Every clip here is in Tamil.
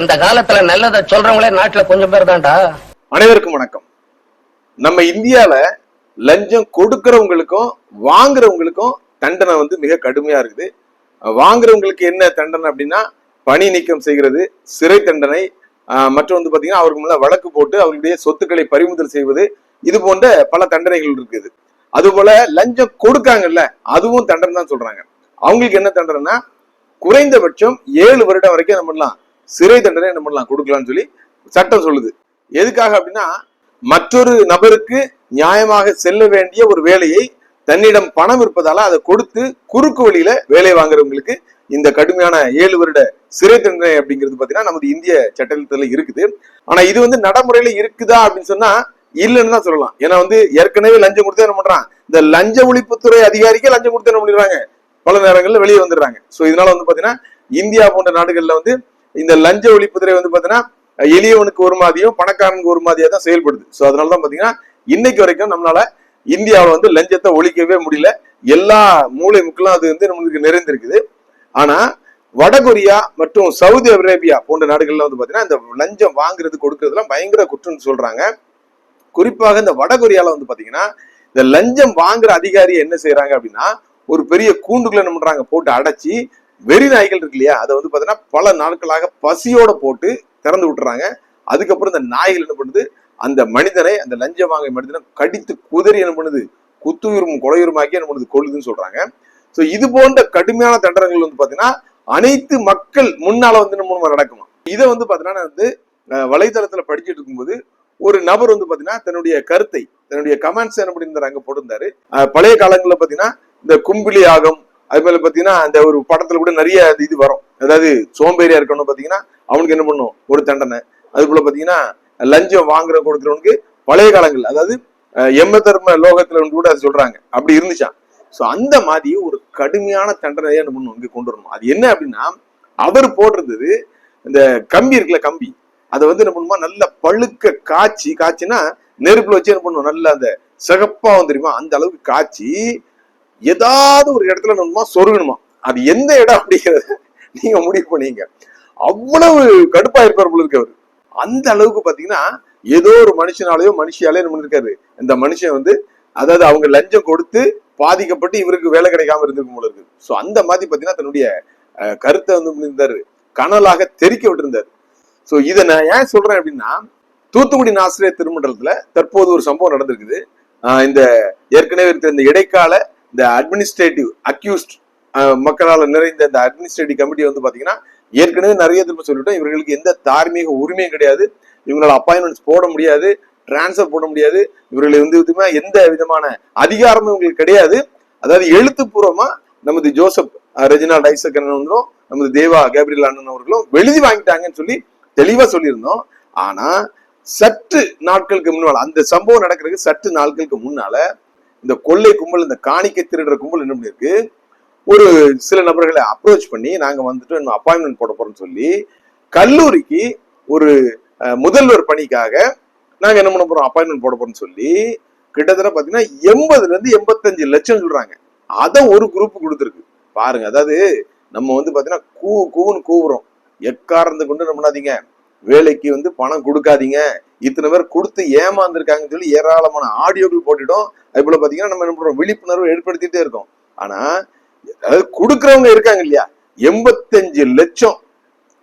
இந்த காலத்துல நல்லதை சொல்றவங்களே நாட்டுல கொஞ்சம் பேர் தான்டா. அனைவருக்கும் வணக்கம். நம்ம இந்தியால லஞ்சம் கொடுக்கறவங்களுக்கும் வாங்குறவங்களுக்கும் தண்டனை வந்து மிக கடுமையா இருக்குது. வாங்குறவங்களுக்கு என்ன தண்டனை அப்படின்னா பணி நீக்கம் செய்கிறது சிறை தண்டனை மற்றும் வந்து பாத்தீங்கன்னா அவருக்கு முன்ன வழக்கு போட்டு அவர்களுடைய சொத்துக்களை பறிமுதல் செய்வது இது போன்ற பல தண்டனைகள் இருக்குது. அதுபோல லஞ்சம் கொடுக்காங்கல்ல அதுவும் தண்டனை தான் சொல்றாங்க. அவங்களுக்கு என்ன தண்டனைனா குறைந்தபட்சம் ஏழு வருடம் வரைக்கும் என்ன பண்ணலாம் சிறை தண்டனை என்ன பண்ணலாம்? கொடுக்கலாம்னு சொல்லி சட்டம் சொல்லுது. எதுக்காக அப்படின்னா மற்றொரு நபருக்கு நியாயமாக செல்ல வேண்டிய ஒரு வேலையை தன்னிடம் பணம் இருப்பதால அதை கொடுத்து குறுக்கு வழியில வேலை வாங்குறவங்களுக்கு இந்த கடுமையான ஏழு வருட சிறை தண்டனை அப்படிங்கிறது பாத்தீங்கன்னா நமது இந்திய சட்டத்தில் இருக்குது. ஆனா இது வந்து நடைமுறையில இருக்குதா அப்படின்னு சொன்னா இல்லைன்னு தான் சொல்லலாம். ஏன்னா வந்து ஏற்கனவே லஞ்சம் கொடுத்து என்ன பண்றான்? இந்த லஞ்ச ஒழிப்புத்துறை அதிகாரிக்கே லஞ்சம் கொடுத்து என்ன பண்ணிடுறாங்க? பல நேரங்களில் வெளியே வந்துடுறாங்க. ஸோ இதனால வந்து பாத்தீங்கன்னா இந்தியா போன்ற நாடுகள்ல வந்து இந்த லஞ்ச ஒழிப்புத்துறை வந்து பாத்தீங்கன்னா எளியவனுக்கு ஒரு மாதிரியும் பணக்காரனுக்கு ஒரு மாதிரியா தான் செயல்படுது. சோ அதனால தான் பாத்தீங்கன்னா இன்னைக்கு வரைக்கும் நம்மளால இந்தியாவில் வந்து லஞ்சத்தை ஒழிக்கவே முடியல. எல்லா மூளை முக்கெல்லாம் அது வந்து நம்மளுக்கு நிறைந்திருக்குது. ஆனா வடகொரியா மற்றும் சவுதி அரேபியா போன்ற நாடுகள்ல வந்து பாத்தீங்கன்னா இந்த லஞ்சம் வாங்குறது கொடுக்கறதுலாம் பயங்கர குற்றம்னு சொல்றாங்க. குறிப்பாக இந்த வடகொரியால வந்து பாத்தீங்கன்னா இந்த லஞ்சம் வாங்குற அதிகாரி என்ன செய்யறாங்க அப்படின்னா ஒரு பெரிய கூண்டுக்குள்ள என்ன பண்றாங்க போட்டு அடைச்சி வெறி நாய்கள் இருக்கு இல்லையா? அதை வந்து பார்த்தீங்கன்னா பல நாட்களாக பசியோட போட்டு திறந்து விட்டுறாங்க. அதுக்கப்புறம் இந்த நாய்கள் என்ன பண்ணுது? அந்த மனிதனை அந்த லஞ்சம் வாங்க மனிதனை கடித்து குதறி என்ன பண்ணுது? குத்துயிரும் கொலையுருமாக்கி என்ன பண்ணுது? கொள்ளுதுன்னு சொல்றாங்க. ஸோ இது போன்ற கடுமையான தண்டனைகள் வந்து பாத்தீங்கன்னா அனைத்து மக்கள் முன்னால வந்து நம்ம நடக்குமா? இதை வந்து பார்த்தீங்கன்னா வந்து வலைதளத்தில் படிச்சுட்டு இருக்கும்போது ஒரு நபர் வந்து பார்த்தீங்கன்னா தன்னுடைய கருத்தை தன்னுடைய கமெண்ட்ஸ் என்ன பண்ணியிருந்தார்? அங்கே போட்டிருந்தாரு. பழைய காலங்களில் பார்த்தீங்கன்னா இந்த கும்பிலி ஆகம் அது மேல பாத்தீங்கன்னா அந்த ஒரு படத்துல கூட நிறைய அது இது வரும். அதாவது சோம்பேறியா இருக்கணும் பாத்தீங்கன்னா அவனுக்கு என்ன பண்ணும்? ஒரு தண்டனை. அது போல பாத்தீங்கன்னா லஞ்சம் வாங்குற கொடுக்குறவனுக்கு பழைய காலங்கள். அதாவது எம்ம தர்ம லோகத்துல வந்து கூட அது சொல்றாங்க. அப்படி இருந்துச்சான் சோ அந்த மாதிரி ஒரு கடுமையான தண்டனையை என்ன பண்ணணும் இங்க கொண்டு வரணும். அது என்ன அப்படின்னா அவர் போடுறது இந்த கம்பி இருக்குல்ல கம்பி. அதை வந்து என்ன பண்ணுமா? நல்ல பழுக்க காய்ச்சி காய்ச்சினா நெருப்புல வச்சு என்ன பண்ணுவோம் நல்ல அந்த சிகப்பா வந்து தெரியுமா? அந்த அளவுக்கு காய்ச்சி ஏதாவது ஒரு இடத்துல என்னமா சொருகணுமா? அது எந்த இடம் அப்படிங்கிறத நீங்க முடிவு பண்ணீங்க. அவ்வளவு கடுப்பா இருப்பார் போல அவர். அந்த அளவுக்கு பாத்தீங்கன்னா ஏதோ ஒரு மனுஷனாலேயோ மனுஷியாலே என்ன பண்ணிருக்காரு? இந்த மனுஷன் வந்து அதாவது அவங்க லஞ்சம் கொடுத்து பாதிக்கப்பட்டு இவருக்கு வேலை கிடைக்காம இருந்திருக்கும் போல இருக்கு. சோ அந்த மாதிரி பாத்தீங்கன்னா தன்னுடைய கருத்தை வந்து இருந்தாரு கனலாக தெரிக்க விட்டிருந்தாரு. சோ இதை நான் ஏன் சொல்றேன் அப்படின்னா தூத்துக்குடி நாசிரியர் திருமண்டலத்துல தற்போது ஒரு சம்பவம் நடந்திருக்குது. ஆஹ் இந்த ஏற்கனவே இருக்கிற இந்த இடைக்கால இந்த அட்மினிஸ்ட்ரேட்டிவ் அக்யூஸ்ட் மக்களால் நிறைந்த இந்த அட்மினிஸ்ட்ரேட்டிவ் கமிட்டி வந்து பார்த்தீங்கன்னா ஏற்கனவே நிறைய திரும்ப சொல்லிட்டோம். இவர்களுக்கு எந்த தார்மீக உரிமையும் கிடையாது. இவங்களால் அப்பாயின்மெண்ட்ஸ் போட முடியாது டிரான்ஸ்ஃபர் போட முடியாது. இவர்களை வந்து விதமா எந்த விதமான அதிகாரமும் இவங்களுக்கு கிடையாது. அதாவது எழுத்துப்பூர்வமா நமது ஜோசப் அஹ், ரெஜினால்ட் ஐசக் அண்ணனும் நமது தேவா கேப்ரியல் அண்ணன் அவர்களும் எழுதி வாங்கிட்டாங்கன்னு சொல்லி தெளிவா சொல்லியிருந்தோம். ஆனா சற்று நாட்களுக்கு முன்னால் அந்த சம்பவம் நடக்கிறதுக்கு சற்று நாட்களுக்கு முன்னால இந்த கொள்ளை கும்பல் இந்த காணிக்கை திருடுற கும்பல் என்ன பண்ணிருக்கு ஒரு சில நபர்களை அப்ரோச் பண்ணி நாங்கள் வந்துட்டு அப்பாயின்மெண்ட் போட போறோம்னு சொல்லி கல்லூரிக்கு ஒரு முதல்வர் பணிக்காக நாங்கள் என்ன பண்ண போறோம்? அப்பாயின்மெண்ட் போட போறோம்னு சொல்லி கிட்டத்தட்ட பார்த்தீங்கன்னா எண்பதுல இருந்து எண்பத்தஞ்சு லட்சம் சொல்றாங்க. அதை ஒரு குரூப் கொடுத்துருக்கு. பாருங்க அதாவது நம்ம வந்து பார்த்தீங்கன்னா கூ கூன்னு கூவுறோம். எக்காரந்து கொண்டு என்ன பண்ணாதீங்க. வேலைக்கு வந்து பணம் கொடுக்காதீங்க. இத்தனை பேர் கொடுத்து ஏமாந்துருக்காங்கன்னு சொல்லி ஏராளமான ஆடியோக்கள் போட்டுட்டோம். அது போல பாத்தீங்கன்னா நம்ம என்ன பண்றோம்? விழிப்புணர்வு ஏற்படுத்திட்டே இருக்கோம். ஆனா அதாவது கொடுக்கறவங்க இருக்காங்க இல்லையா? எண்பத்தஞ்சு லட்சம்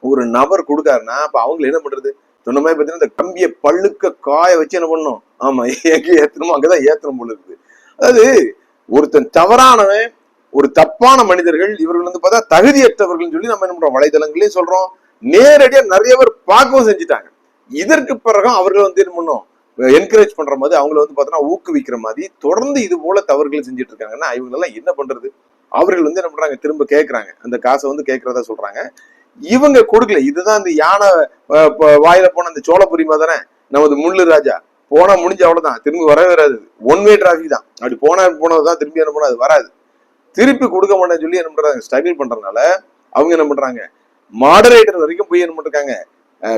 ஒரு நபர் கொடுக்காருன்னா அப்ப அவங்களை என்ன பண்றது? சொன்ன மாதிரி பாத்தீங்கன்னா இந்த கம்பியை பழுக்க காய வச்சு என்ன பண்ணணும்? ஆமா எங்க ஏத்தணுமோ அங்கதான் ஏத்தணும் போல இருக்குது அதாவது ஒருத்தன் தவறானவன் ஒரு தப்பான மனிதர்கள் இவர்கள் வந்து பார்த்தா தகுதியற்றவர்கள் சொல்லி நம்ம என்ன பண்றோம்? வலைதளங்களையும் சொல்றோம். நேரடியா நிறைய பேர் பார்க்கவும் செஞ்சுட்டாங்க. இதற்கு பிறகும் அவர்கள் வந்து என்ன பண்ணும்? என்கரேஜ் பண்ற மாதிரி அவங்கள வந்து பார்த்தோன்னா ஊக்குவிக்கிற மாதிரி தொடர்ந்து இது போல தவறுகளை செஞ்சுட்டு இருக்காங்கன்னா இவங்களெல்லாம் என்ன பண்றது? அவர்கள் வந்து என்ன பண்றாங்க? திரும்ப கேட்கறாங்க அந்த காசை வந்து கேட்கறதா சொல்றாங்க. இவங்க கொடுக்கல. இதுதான் இந்த யானை வாயில போன அந்த சோழபுரி மாதிரி தானே நமது முள்ளு ராஜா. போனா முடிஞ்ச அவ்வளவுதான். திரும்பி வரவே வராது. ஒன் வே டிராஃபிக் தான். அப்படி போனா போனதுதான். திரும்பி என்ன பண்ணா அது வராது. திருப்பி கொடுக்க மாட்டேன்னு சொல்லி என்ன பண்றாங்க? ஸ்ட்ரகிள் பண்றதுனால அவங்க என்ன பண்றாங்க? மாடரேட்டர் வரைக்கும் போய் என்ன பண்ணிருக்காங்க?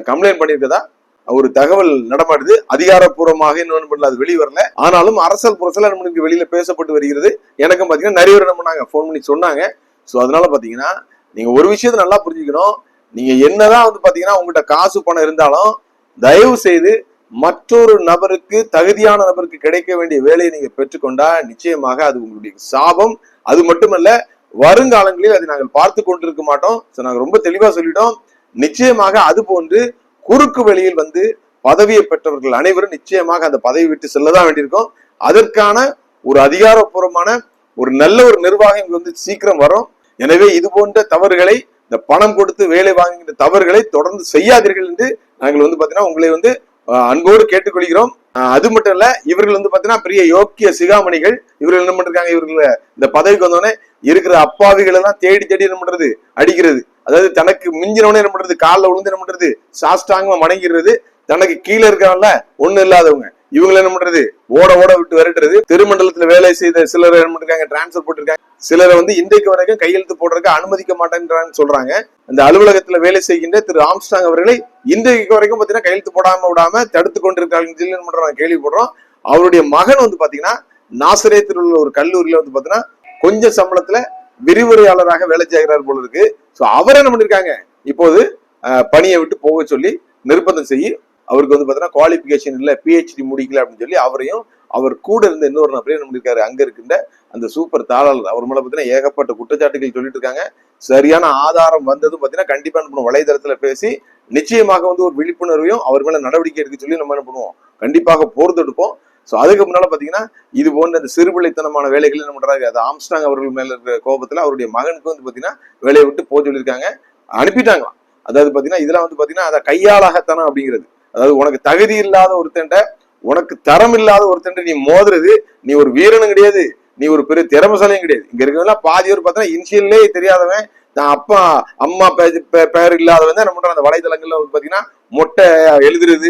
கம்ப்ளைண்ட் பண்ணியிருக்கதா ஒரு தகவல் நடமாடுது. அதிகாரப்பூர்வமாக இன்னொன்று பண்ணல அது வெளியே வரல. ஆனாலும் அரசல் புரசல் நம்மளுக்கு வெளியில பேசப்பட்டு வருகிறது. எனக்கும் பாத்தீங்கன்னா நிறைய பேர் என்ன பண்ணாங்க ஃபோன் பண்ணி சொன்னாங்க. ஸோ அதனால பாத்தீங்கன்னா நீங்க ஒரு விஷயத்த நல்லா புரிஞ்சுக்கணும். நீங்க என்னதான் வந்து பாத்தீங்கன்னா உங்ககிட்ட காசு பணம் இருந்தாலும் தயவு செய்து மற்றொரு நபருக்கு தகுதியான நபருக்கு கிடைக்க வேண்டிய வேலையை நீங்க பெற்றுக்கொண்டா நிச்சயமாக அது உங்களுடைய சாபம். அது மட்டுமல்ல வருங்காலங்களில் அதை நாங்கள் பார்த்து கொண்டிருக்க மாட்டோம். ஸோ நாங்கள் ரொம்ப தெளிவா சொல்லிட்டோம். நிச்சயமாக அது போன்று குறுக்கு வழியில் வந்து பதவியை பெற்றவர்கள் அனைவரும் நிச்சயமாக அந்த பதவி விட்டு செல்லதான் வேண்டியிருக்கும். அதற்கான ஒரு அதிகாரப்பூர்வமான ஒரு நல்ல ஒரு நிர்வாகம் இங்க வந்து சீக்கிரம் வரும். எனவே இது போன்ற தவறுகளை இந்த பணம் கொடுத்து வேலை வாங்குகின்ற தவறுகளை தொடர்ந்து செய்யாதீர்கள் என்று நாங்கள் வந்து பாத்தீங்கன்னா உங்களை வந்து அன்போடு கேட்டுக்கொள்கிறோம். அது மட்டும் இல்ல இவர்கள் வந்து பாத்தீங்கன்னா பெரிய யோக்கிய சிகாமணிகள். இவர்கள் என்ன பண்றாங்க இவர்கள் இந்த பதவிக்கு வந்தோடனே இருக்கிற அப்பாவிகள் எல்லாம் தேடி தேடி என்ன பண்றது? அடிக்கிறது. அதாவது தனக்கு மிஞ்சினவனே என்ன பண்றது? காலில் விழுந்து என்ன பண்றது? சாஸ்டாங்கமா மணங்கிடுறது தனக்கு கீழே இருக்காங்கல்ல ஒண்ணு இல்லாதவங்க. இவங்களை என்ன பண்றது? ஓட ஓட விட்டு விரட்டுறது. திருமண்டலத்துல வேலை செய்த சிலர் என்ன பண்ணிருக்காங்க? டிரான்ஸ்பர் போட்டிருக்காங்க. சிலரை வந்து இன்றைக்கு வரைக்கும் கையெழுத்து போடுறதுக்கு அனுமதிக்க மாட்டேன்றான்னு சொல்றாங்க. அந்த அலுவலகத்துல வேலை செய்கின்ற திரு ஆம்ஸ்டாங் அவர்களை இன்றைக்கு வரைக்கும் பாத்தீங்கன்னா கையெழுத்து போடாம விடாம தடுத்து கொண்டிருக்காங்கன்னு சொல்லி என்ன பண்றோம்? கேள்விப்படுறோம். அவருடைய மகன் வந்து பாத்தீங்கன்னா நாசரேத்தில் உள்ள ஒரு கல்லூரியில வந்து பாத்தீங்கன்னா கொஞ்சம் சம்பளத்துல விரிவுரையாளராக வேலை செய்கிறார் போல இருக்கு. ஸோ அவர் என்ன பண்ணியிருக்காங்க இப்போது பணியை விட்டு போக சொல்லி நிர்பந்தம் செய்ய அவருக்கு வந்து பார்த்தீங்கன்னா குவாலிஃபிகேஷன் இல்லை பிஹெச்டி முடிக்கல அப்படின்னு சொல்லி அவரையும் அவர் கூட இருந்த இன்னொரு நபரையும் என்ன பண்ணியிருக்காரு அங்கே இருக்கின்ற அந்த சூப்பர் தாளாளர் அவர் மேலே பார்த்தீங்கன்னா ஏகப்பட்ட குற்றச்சாட்டுகள் சொல்லிட்டு இருக்காங்க. சரியான ஆதாரம் வந்ததும் பார்த்தீங்கன்னா கண்டிப்பாக என்ன பண்ணுவோம்? வலைதளத்தில் பேசி நிச்சயமாக வந்து ஒரு விழிப்புணர்வையும் அவர் மேலே நடவடிக்கை எடுக்க சொல்லி நம்ம என்ன பண்ணுவோம்? கண்டிப்பாக போர்ந்தெடுப்போம் ஸோ அதுக்கு முன்னால் பார்த்தீங்கன்னா இது போன்ற இந்த சிறுபிள்ளைத்தனமான வேலைகள் என்ன பண்ணுறாங்க அது ஆம்ஸ்டாங் அவர்கள் மேலே இருக்கிற கோபத்தில் அவருடைய மகனுக்கு வந்து பார்த்தீங்கன்னா வேலையை விட்டு போக சொல்லியிருக்காங்க. அனுப்பிட்டாங்களாம். அதாவது பார்த்தீங்கன்னா இதெல்லாம் வந்து பார்த்தீங்கன்னா அதை கையாளாகத்தனம் அப்படிங்கிறது. அதாவது உனக்கு தகுதி இல்லாத ஒருத்தன்ட்ட உனக்கு தரம் இல்லாத ஒருத்தன்ட்ட நீ மோதுறது நீ ஒரு வீரனும் கிடையாது. நீ ஒரு பெரிய திறமசாலையும் கிடையாது. இங்க இருக்கவங்க பாதி பேர் பார்த்தீங்கன்னா இனிஷியல்லே தெரியாதவன். நான் அப்பா அம்மா பே- பேர் இல்லாதவன் தான் என்ன பண்றான்? அந்த வலைதளங்கள்ல வந்து பாத்தீங்கன்னா மொட்டை எழுதுறது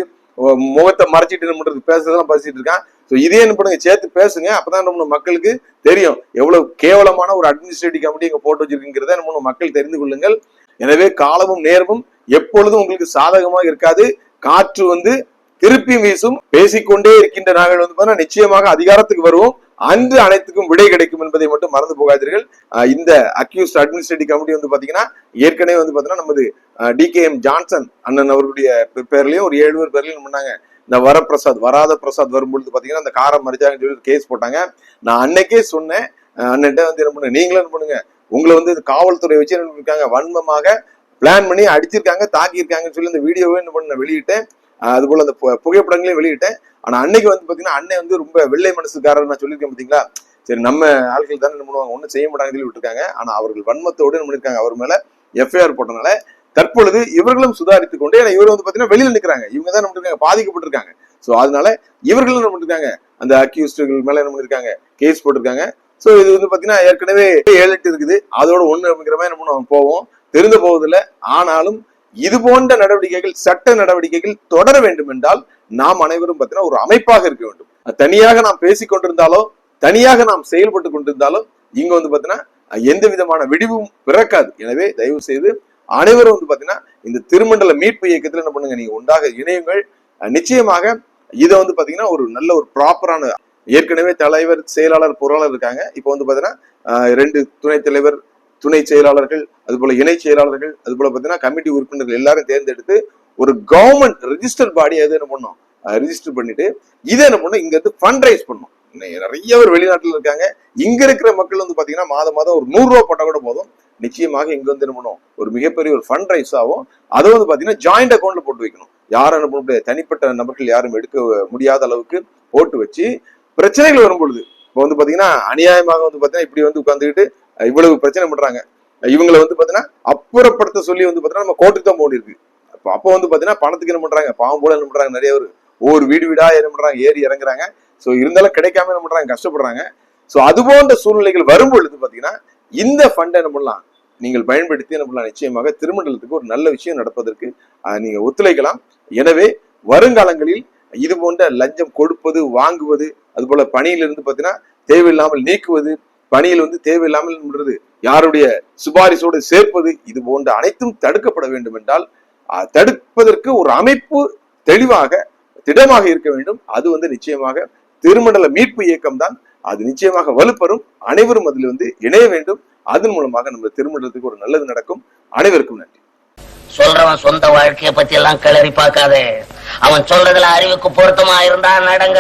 முகத்தை மறைச்சிட்டு நம்மன்றது பேசுறதெல்லாம் பேசிட்டு இருக்கான். ஸோ இதே என்ன பண்ணுங்க? சேர்த்து பேசுங்க. அப்பதான் நம்ம மக்களுக்கு தெரியும். எவ்வளவு கேவலமான ஒரு அட்மினிஸ்ட்ரேட்டிவ் கமிட்டி இங்க போட்டு வச்சிருக்குங்கிறத நம்ம மக்கள் தெரிந்து கொள்ளுங்கள். எனவே காலமும் நேரமும் எப்பொழுதும் உங்களுக்கு சாதகமாக இருக்காது. காற்று வந்து திருப்பி வீசும். பேசிக்கொண்டே இருக்கின்ற நாங்கள் வந்து பார்த்தீங்கன்னா நிச்சயமாக அதிகாரத்துக்கு வருவோம். அன்று அனைத்துக்கும் விடை கிடைக்கும் என்பதை மட்டும் மறந்து போகாதீர்கள். இந்த அக்யூஸ்ட் அட்மினிஸ்ட்ரேட்டிவ் கமிட்டி வந்து பாத்தீங்கன்னா ஏற்கனவே வந்து பாத்தீங்கன்னா நமது டிகேஎம் ஜான்சன் அண்ணன் அவருடைய பேர்லயும் ஒரு ஏழு பேர் பேர்லயும் என்ன பண்ணாங்க இந்த வரப்பிரசாத் வராத பிரசாத் வரும்பொழுது பாத்தீங்கன்னா அந்த காரம் மறிச்சாங்கன்னு சொல்லி கேஸ் போட்டாங்க. நான் அன்னைக்கே சொன்னேன் அண்ணன்ட்ட வந்து என்ன பண்ணுங்க நீங்களும் என்ன பண்ணுங்க உங்களை வந்து காவல்துறை வச்சு என்ன பண்ணிருக்காங்க வன்மமாக பிளான் பண்ணி அடிச்சிருக்காங்க தாக்கியிருக்காங்கன்னு சொல்லி இந்த வீடியோவே என்ன பண்ண வெளியிட்டேன். அஹ் அது அந்த பு- புகைப்படங்களையும் வெளியிட்டேன். ஆனா அன்னைக்கு வந்து பாத்தீங்கன்னா அன்னை வந்து ரொம்ப வெள்ளை மனசுக்காரர் நான் சொல்லியிருக்கேன் பாத்தீங்களா? சரி நம்ம ஆட்கள் தானே என்ன பண்ணுவாங்க? ஒன்றும் செய்ய மாட்டாங்கன்னு சொல்லி விட்டுருக்காங்க. ஆனா அவர்கள் வன்மத்தோடு என்ன பண்ணிருக்காங்க? அவர் மேல எஃப்ஐஆர் போட்டனால தற்பொழுது இவர்களும் சுதாரித்துக் கொண்டு ஏன்னா இவர் வந்து பாத்தீங்கன்னா வெளியில நிற்கிறாங்க இவங்க தான் என்ன பண்ணிருக்காங்க? பாதிக்கப்பட்டிருக்காங்க. சோ அதனால இவர்களும் என்ன பண்ணிருக்காங்க? அந்த அக்யூஸ்டுகள் மேல என்ன பண்ணிருக்காங்க? கேஸ் போட்டிருக்காங்க. சோ இது வந்து பாத்தீங்கன்னா ஏற்கனவே ஏழு எட்டு இருக்குது. அதோட ஒண்ணு அப்படிங்கிற மாதிரி என்ன பண்ணுவோம் போவோம். தெரிந்து போவதில்லை. ஆனாலும் இது போன்ற நடவடிக்கைகள் சட்ட நடவடிக்கைகள் தொடர வேண்டும் என்றால் நாம் அனைவரும் பார்த்தீங்கன்னா ஒரு அமைப்பாக இருக்க வேண்டும். தனியாக நாம் பேசிக் கொண்டிருந்தாலோ தனியாக நாம் செயல்பட்டு கொண்டிருந்தாலோ இங்க வந்து பாத்தீங்கன்னா எந்த விதமான விடிவும் பிறக்காது. எனவே தயவு செய்து அனைவரும் வந்து பாத்தீங்கன்னா இந்த திருமண்டல மீட்பு இயக்கத்தில் என்ன பண்ணுங்க நீங்க உண்டாக இணையுங்கள். நிச்சயமாக இதை வந்து பாத்தீங்கன்னா ஒரு நல்ல ஒரு ப்ராப்பரான ஏற்கனவே தலைவர் செயலாளர் பொருளாளர் இருக்காங்க. இப்போ வந்து பாத்தீங்கன்னா ரெண்டு துணைத் தலைவர் துணை செயலாளர்கள் அதுபோல இணை செயலாளர்கள் அது போல பார்த்தீங்கன்னா கமிட்டி உறுப்பினர்கள் எல்லாரும் தேர்ந்தெடுத்து ஒரு கவர்மெண்ட் ரிஜிஸ்டர் பாடி அது என்ன பண்ணோம்? ரிஜிஸ்டர் பண்ணிட்டு இதை என்ன பண்ணும்? இங்க இருந்து ஃபண்ட் ரைஸ் பண்ணும் நிறைய பேர் வெளிநாட்டில் இருக்காங்க. இங்க இருக்கிற மக்கள் வந்து பாத்தீங்கன்னா மாதம் மாதம் ஒரு நூறு ரூபா போட்டா கூட போதும். நிச்சயமாக இங்க வந்து என்ன பண்ணும்? ஒரு மிகப்பெரிய ஒரு ஃபண்ட் ரைஸ் ஆகும். அதை வந்து பாத்தீங்கன்னா ஜாயிண்ட் அக்கௌண்ட்ல போட்டு வைக்கணும். யாரும் என்ன பண்ண முடியாது. தனிப்பட்ட நபர்கள் யாரும் எடுக்க முடியாத அளவுக்கு போட்டு வச்சு பிரச்சனைகள் வரும் பொழுது இப்போ வந்து பாத்தீங்கன்னா அநியாயமாக வந்து பாத்தீங்கன்னா இப்படி வந்து உட்காந்துக்கிட்டு இவ்வளவு பிரச்சனை பண்றாங்க. இவங்களை வந்து பாத்தீங்கன்னா அப்புறப்படுத்த சொல்லி வந்து பாத்தீங்கன்னா நம்ம கோர்ட்டுக்கு தான் போடி இருக்கு அப்போ அப்போ வந்து பாத்தீங்கன்னா பணத்துக்கு என்ன பண்றாங்க? பாவம் போல என்ன பண்றாங்க? நிறைய பேர் ஒவ்வொரு வீடு வீடா என்ன பண்றாங்க? ஏறி இறங்குறாங்க. சோ இருந்தாலும் கிடைக்காம என்ன பண்றாங்க? கஷ்டப்படுறாங்க. சோ அது போன்ற சூழ்நிலைகள் வரும் பொழுது பாத்தீங்கன்னா இந்த ஃபண்ட் என்ன பண்ணலாம்? நீங்கள் பயன்படுத்தி என்ன பண்ணலாம்? நிச்சயமாக திருமண்டலத்துக்கு ஒரு நல்ல விஷயம் நடப்பதற்கு அதை நீங்க ஒத்துழைக்கலாம். எனவே வருங்காலங்களில் இது போன்ற லஞ்சம் கொடுப்பது வாங்குவது அது போல பணியிலிருந்து பாத்தீங்கன்னா தேவையில்லாமல் நீக்குவது பணியில் வந்து தேவையில்லாமல் பண்றது யாருடைய சிபாரிசோடு சேர்ப்பது இது போன்ற அனைத்தும் தடுக்கப்பட வேண்டும் என்றால் தடுப்பதற்கு ஒரு அமைப்பு தெளிவாக திடமாக இருக்க வேண்டும். அது வந்து நிச்சயமாக திருமண்டல மீட்பு இயக்கம் தான் அது நிச்சயமாக வலுப்பெறும். அனைவரும் அதில் வந்து இணைய வேண்டும். அதன் மூலமாக நம்ம திருமண்டலத்துக்கு ஒரு நல்லது நடக்கும். அனைவருக்கும் நன்றி. சொல்றவன் சொந்த வாழ்க்கையை பத்தி எல்லாம் கிளறி பார்க்காதே. அவன் சொல்றதுல அறிவுக்கு பொருத்தமா இருந்தா நடங்க.